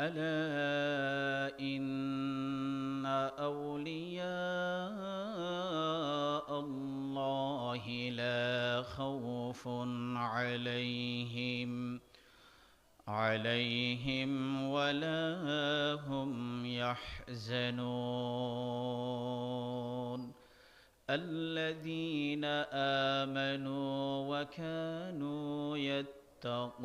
ألا إن أولياء الله لا خوف عليهم عليهم ولا هم يحزنون. الذين آمنوا وكانوا يتقون.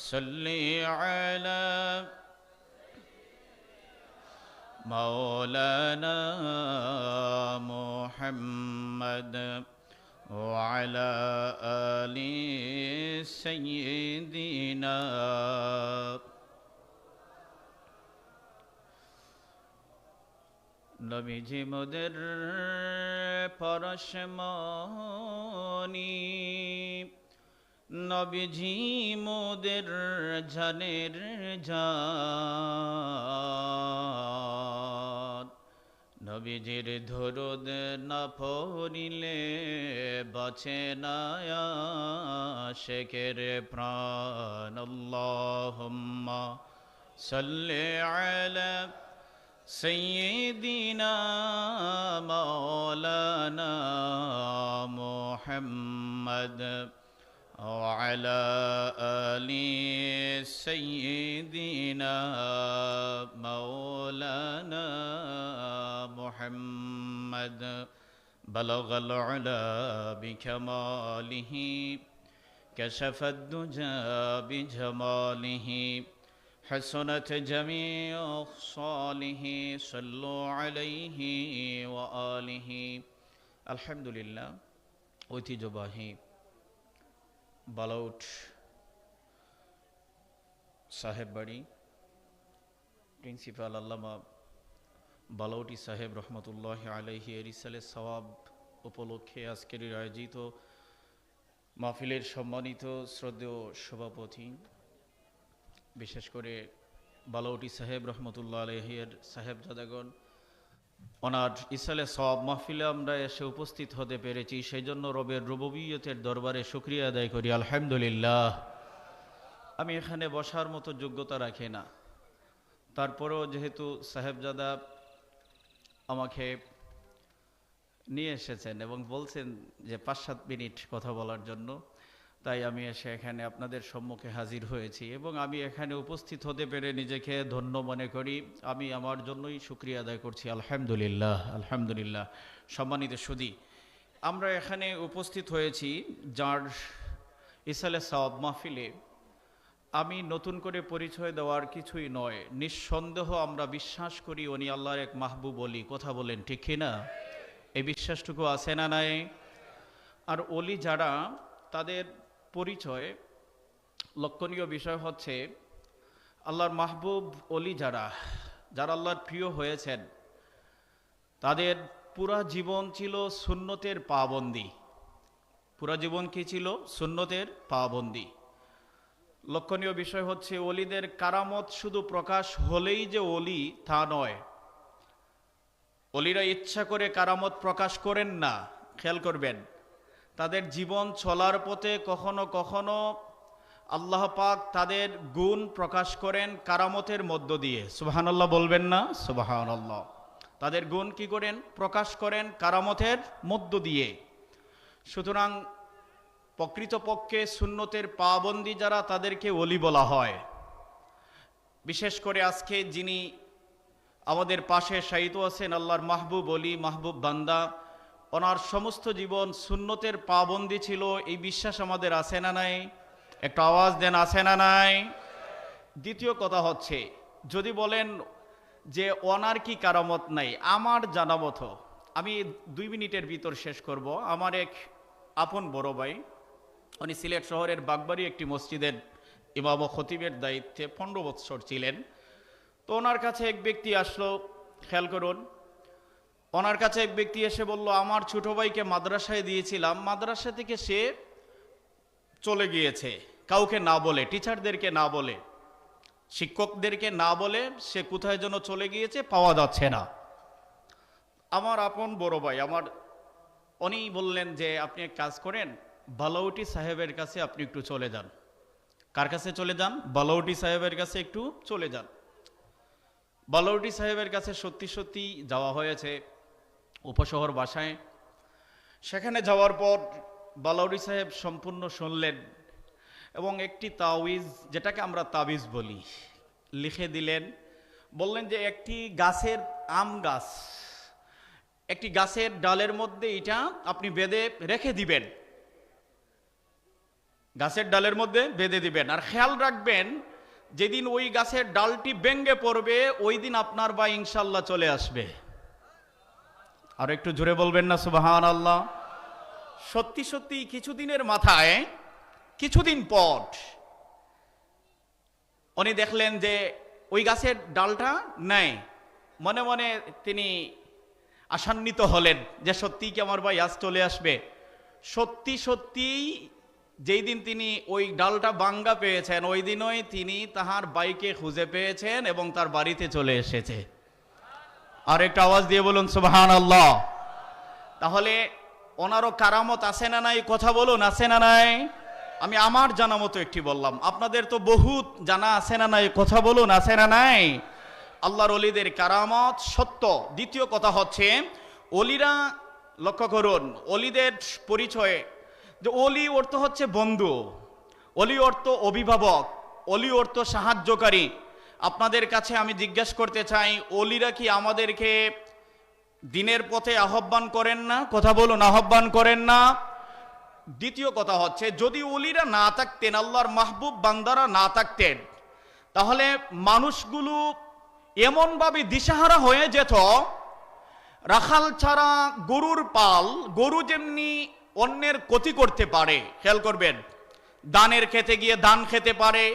صل على مولانا محمد وعلى آل سيدنا নবীজি মোদের পরশমণি নবীজি মোদের জানের জান নবীজির ধরুদ না পড়িলে বাঁচে না শেখের প্রাণ আল্লাহুম্মা সাল্লি আলা سيدنا مولانا محمد وعلى آل سيدنا مولانا محمد بلغ العلا بكماله كشف الدجى بجماله حسنت جميع صاله صلوا عليه وآله الحمد لله ঐতিহ্যবাহী বালাউট সাহেব বাড়ি, প্রিন্সিপাল আল্লামা বালাউটি সাহেব রহমতুল্লাহ আলহি এরিসালে সওয়াব উপলক্ষে আজকের আয়োজিত মাহফিলের সম্মানিত শ্রদ্ধেয় সভাপতি, বিশেষ করে বালাউটি সাহেব রহমতুল্লাহ আলহির সাহেব জাদাগণ ওনার ইসালে সব মাহফিলে আমরা এসে উপস্থিত হতে পেরেছি। সেই জন্য রবের রববিয়তের দরবারে শুক্রিয়া আদায় করি, আলহামদুলিল্লাহ। আমি এখানে বসার মতো যোগ্যতা রাখি না। তারপরেও যেহেতু সাহেবজাদা আমাকে নিয়ে এসেছেন এবং বলছেন যে পাঁচ সাত মিনিট কথা বলার জন্য তাই আমি এসে এখানে আপনাদের সম্মুখে হাজির হয়েছি এবং আমি এখানে উপস্থিত হতে পেরে নিজেকে ধন্য মনে করি। আমি আমার জন্যই সুক্রিয়া আদায় করছি। আলহামদুলিল্লাহ আলহামদুলিল্লাহ। সম্মানিত সুদী, আমরা এখানে উপস্থিত হয়েছি যার ইসালে সাওয়াব মাহফিলে। আমি নতুন করে পরিচয় দেওয়ার কিছুই নয়, নিঃসন্দেহ আমরা বিশ্বাস করি উনি আল্লাহর এক মাহবুব বলি কথা বলেন, ঠিক কিনা এই বিশ্বাসটুকু আছে না নাই? আর অলি যারা, তাদের পরিচয় লক্ষণীয় বিষয় হচ্ছে আল্লাহর মাহবুব অলি যারা যারা আল্লাহর প্রিয় হয়েছেন, তাদের পুরা জীবন ছিল সুন্নতের পাবন্দি। পুরা জীবন কি ছিল? সুন্নতের পাবন্দি। লক্ষণীয় বিষয় হচ্ছে অলিদের কারামত শুধু প্রকাশ হলেই যে অলি তা নয়। অলিরা ইচ্ছা করে কারামত প্রকাশ করেন না। খেয়াল করবেন তাদের জীবন চলার পথে কখনো কখনো আল্লাহ পাক তাদের গুণ প্রকাশ করেন কারামতের মধ্য দিয়ে। সুবাহানাল্লাহ বলবেন না? সুবাহানাল্লাহ। তাদের গুণ কি করেন? প্রকাশ করেন কারামতের মধ্য দিয়ে। সুতরাং প্রকৃতপক্ষে সুন্নতের পাবন্দি যারা তাদেরকে অলি বলা হয়। বিশেষ করে আজকে যিনি আমাদের পাশে শায়িত আছেন আল্লাহর মাহবুব অলি মাহবুব বান্দা ওনার সমস্ত জীবন সুন্নতের পাবন্দি ছিল, এই বিশ্বাস আমাদের আছে না নাই? একটা আওয়াজ দেন, আছে না নাই? দ্বিতীয় কথা হচ্ছে, যদি বলেন যে ওনার কি কারামত নাই, আমার জানা মতো, আমি দুই মিনিটের ভিতর শেষ করব। আমার এক আপন বড় ভাই, উনি সিলেট শহরের বাগবাড়ি একটি মসজিদের ইমাম খতিবের দায়িত্বে পনেরো বৎসর ছিলেন। তো ওনার কাছে এক ব্যক্তি আসলো, খেয়াল করুন ওনার কাছে এক ব্যক্তি এসে বলল, আমার ছোট ভাইকে মাদ্রাসায় দিয়েছিলাম, মাদ্রাসা থেকে সে চলে গিয়েছে। কাউকে না বলে, টিচারদেরকে না বলে, শিক্ষকদেরকে না বলে সে কোথায় যেন চলে গিয়েছে, পাওয়া যাচ্ছে না। আমার আপন বড় ভাই, আমার, উনি বললেন যে, আপনি এক কাজ করেন, বালাউটি সাহেবের কাছে আপনি একটু চলে যান। কার কাছে চলে যান? বালাউটি সাহেবের কাছে একটু চলে যান। বালাউটি সাহেবের কাছে সত্যি সত্যি যাওয়া হয়েছে। উপশহর বাসায়। সেখানে যাওয়ার পর বালাউরি সাহেব সম্পূর্ণ শুনলেন এবং একটি তাওয়িজ, যেটাকে আমরা তাবিজ বলি, লিখে দিলেন। বললেন যে একটি গাছের আম গাছ, একটি গাছের ডালের মধ্যে এটা আপনি বেঁধে রেখে দিবেন। গাছের ডালের মধ্যে বেঁধে দিবেন। আর খেয়াল রাখবেন, যেদিন ওই গাছের ডালটি ব্যঙ্গে পড়বে, ওই দিন আপনার বা ইনশাল্লাহ চলে আসবে। আর একটু জোরে বলবেন না সুবাহান আল্লাহ সত্যি সত্যি, কিছুদিনের মাথায়, কিছুদিন পর উনি দেখলেন যে ওই গাছের ডালটা নেয় মনে মনে তিনি আসান্বিত হলেন যে সত্যি কি আমার ভাই আজ চলে আসবে। সত্যি সত্যি যেই দিন তিনি ওই ডালটা বাঙ্গা পেয়েছেন, ওই দিনই তিনি তাহার বাইকে খুঁজে পেয়েছেন এবং তার বাড়িতে চলে এসেছে। আর একটা আওয়াজ দিয়ে বলুন সুবাহান আল্লাহ তাহলে ওনারও কারামত আছে না নাই? কথা বলুন, আছে না নাই? আমি আমার জানা মতো একটি বললাম। আপনাদের তো বহুত জানা আছে না নাই? কথা বলুন, আছে না নাই? আল্লাহর অলিদের কারামত সত্য। দ্বিতীয় কথা হচ্ছে, অলিরা লক্ষ্য করুন, অলিদের পরিচয়ে, যে অলি অর্থ হচ্ছে বন্ধু, অলি অর্থ অভিভাবক, অলি অর্থ সাহায্যকারী। আপনাদের কাছে আমি জিজ্ঞেস করতে চাই, অলিরা কি আমাদেরকে দিনের পথে আহ্বান করেন না? কথা বলুন, আহ্বান করেন না। দ্বিতীয় কথা হচ্ছে, যদি অলিরা না থাকতেন, আল্লাহর মাহবুব বান্দারা না থাকতেন, তাহলে মানুষগুলো এমনভাবে দিশাহারা হয়ে যেত, রাখাল ছাড়া গরুর পাল, গরু যেমনি অন্যের ক্ষতি করতে পারে, খেয়াল করবেন, দানের খেতে গিয়ে দান খেতে পারে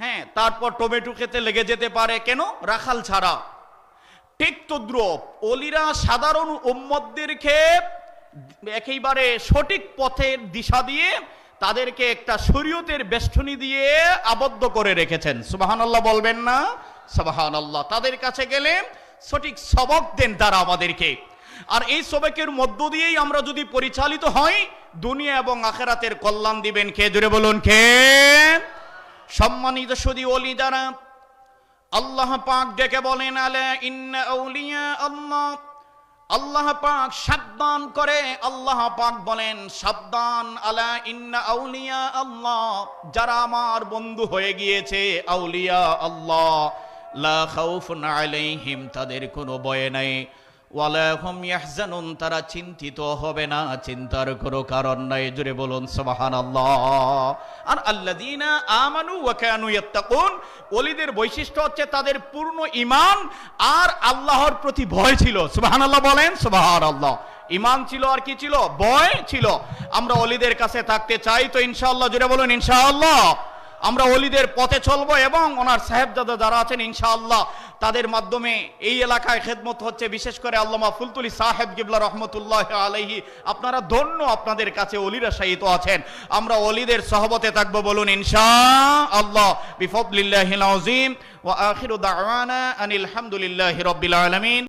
হ্যাঁ তারপর টমেটো খেতে লেগে যেতে পারে। কেন? রাখাল ছাড়া। ঠিক তদ্রুপ অলিরা সাধারণ উম্মতদেরকে একেবারে সঠিক পথের দিশা দিয়ে তাদেরকে একটা শরীয়তের বেষ্টনী দিয়ে আবদ্ধ করে রেখেছেন। সুবাহান আল্লাহ বলবেন না? সুবাহান আল্লাহ তাদের কাছে গেলে সঠিক সবক দেন তারা আমাদেরকে। আর এই সবকের মধ্য দিয়েই আমরা যদি পরিচালিত হই, দুনিয়া এবং আখেরাতের কল্যাণ দিবেন কে? জুড়ে বলুন, কে? সম্মানিত সুদী অলি যারা আল্লাহ পাক ডেকে বলেন, আলে আল্লাহ। আল্লাহ পাক সাবধান করে, আল্লাহ পাক বলেন, সাবধান, আলা ইন্না আউলিয়া আল্লাহ। যারা আমার বন্ধু হয়ে গিয়েছে, আউলিয়া আল্লাহ। লা খাউফুন আলাইহিম, তাদের কোনো ভয় নাই। তারা চিন্তিত হবে না, চিন্তার কোনো কারণ নাই। জুড়ে বলুন, সুবহানাল্লাহ। আর আল্লাযীনা আমানু ওয়া কানু ইয়াত্তাকুন বৈশিষ্ট্য হচ্ছে তাদের পূর্ণ ইমান আর আল্লাহর প্রতি ভয় ছিল। সুবহানাল্লাহ বলেন, সুবহানাল্লাহ। ইমান ছিল আর কি ছিল? ভয় ছিল। আমরা অলিদের কাছে থাকতে চাই তো ইনশাআল্লাহ জুড়ে বলুন, ইনশাআল্লাহ। আমরা অলিদের পথে চলবো এবং ওনার সাহেবজাদা যারা আছেন, ইনশাআল্লাহ, তাদের মাধ্যমে এই এলাকায় খেদমত হচ্ছে। বিশেষ করে আল্লামা ফুলতুলি সাহেব গিবলা রহমতুল্লাহ আলাইহি, আপনারা ধন্য আপনাদের কাছে অলিরা শাহিত আছেন। আমরা অলিদের সহবতে থাকব বলুন ইনশা আল্লাহ বিফদলিল্লাহিল আযীম। ওয়া আখিরু দাওয়ানা আনিল হামদুলিল্লাহি রাব্বিল আলামিন।